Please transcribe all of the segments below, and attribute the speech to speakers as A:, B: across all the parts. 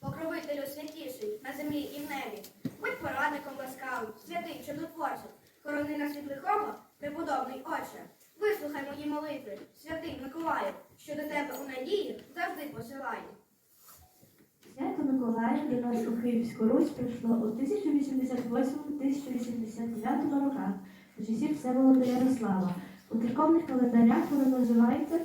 A: покровителю святіший на землі і в небі. Будь порадником ласкавим, святий чудотворцем, хорони нас від лихого, преподобний Отче. Вислухай мої молитви, святий Миколаю, що до тебе у надії завжди посилаю.
B: Свято Миколая до нас у Київську Русь прийшло у 1088-1089 роках за часів Всеволода Ярослава. У церковних календарях воно називається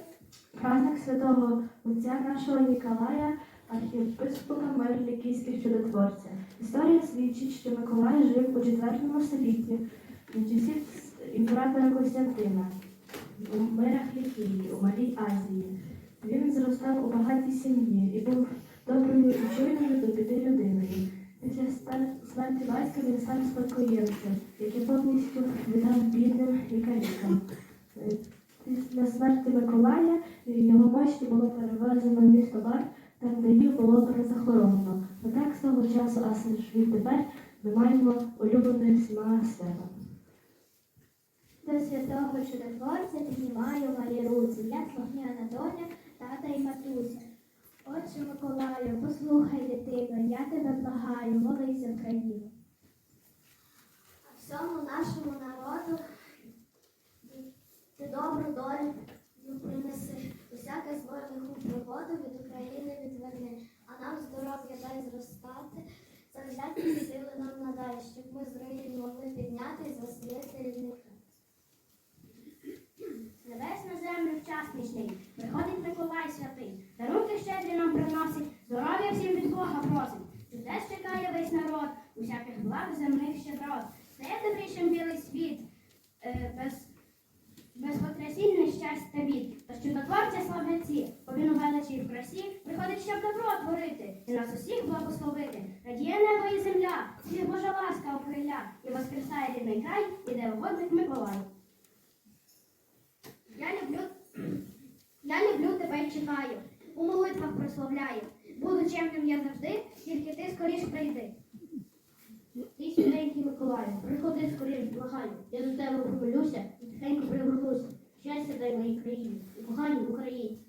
B: праздник святого отця нашого Ніколая, архієпископа Мерлікійських чудотворця. Історія свідчить, що Миколай жив у IV столітті за часів імператора Костянтина у мирах Лікії, у Малій Азії. Він зростав у багатій сім'ї і був доброю і чуйною до біди людиною. Після смерті батька він став спадкоємцем, який повністю віддав бідним і Після смерті Миколая його мощі було перевезено в місто Бар, там було перезахоронено. Отак з того часу, аж відтепер ми маємо улюблене всіма свято.
C: До святого чудотворця піднімаю малі руці, я слухняна доня, тата і матуся. Отче Миколаю, послухай дитино, я тебе благаю, молись за країну. А всьому нашому народу Миколаю, приходи скоріш, благаю. Я до тебе помилюся і тихенько пригорнуся. Щастя дай моїй країні і коханій Україні.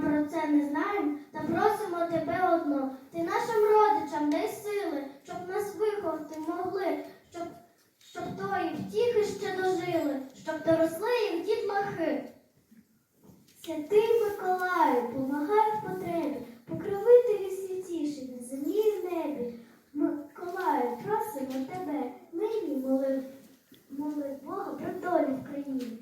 C: там про це не знаємо, та просимо тебе одно. Ти нашим родичам дай сили, щоб нас виховати могли, щоб щоб тої втіхи ще дожили, щоб доросли їх махи. Святий Миколаю, помагай в потребі, покровителі святіші на землі і в небі. Миколаю, просимо тебе, нині моли, моли Бога про долю в країні.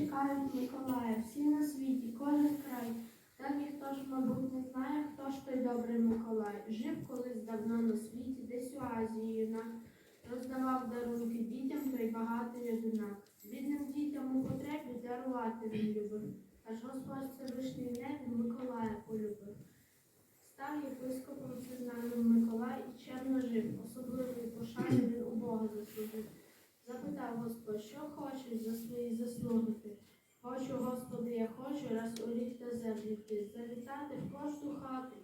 C: чекають Миколая,
A: всі на
C: світі, кожен край. Та ніхто ж, мабуть, не знає, хто ж той добрий Миколай. Жив
D: колись давно на світі, десь у Азії на роздавав дарунки дітям той багатий одинак. Бідним дітям у потребі дарувати він любив. Аж Господь Всевишній небі Миколая полюбив. Став єпископом признаним Миколай і чемно жив, особливої пошани він у Бога заслужив. Запитав Господь, що хочеш за свої заслуги? Хочу, Господи, я хочу раз у рік та землі ти, завітати в кожну хату,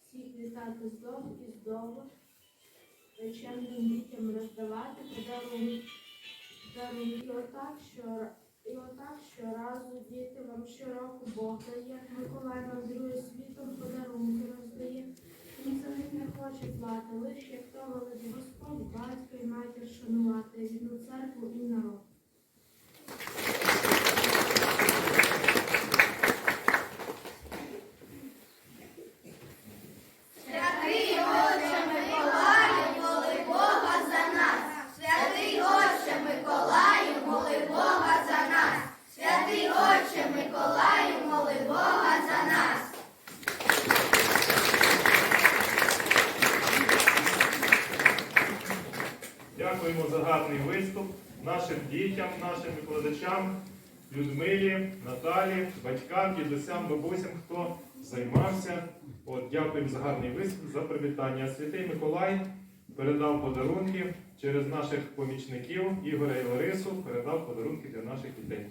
D: всіх вітати здов і здово, чемним дітям роздавати подарунки. І отак, що, і отак щоразу діти вам щороку Бог дає, Миколай мандрує світом, подарунки роздає. За не хоче плати, лиш як то велить Господь, батько і матір шанувати, рідну церкву і народ.
A: Святий Отче Миколаю, моли Бога за нас. Святий Отче Миколаю, моли Бога за нас. Святий Отче Миколаю, моли Бога за нас.
E: Дякуємо за гарний виступ нашим дітям, нашим викладачам, Людмилі, Наталі, батькам, дідусям, бабусям, хто займався. От, дякуємо за гарний виступ, за привітання. Святий Миколай передав подарунки через наших помічників Ігоря і Ларису, передав подарунки для наших дітей.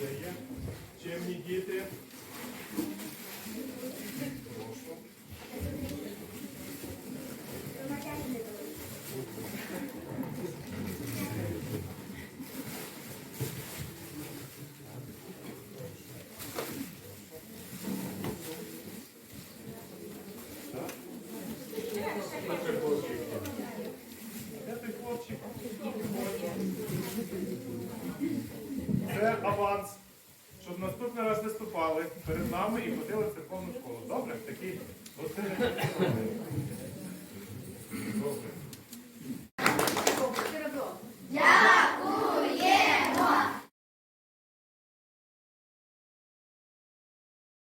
E: Де є? Чемні діти. Прошу. Так. Де той хлопчик? Це аванс, щоб наступний раз виступали перед нами і ходили в церковну школу. Добре? Такі.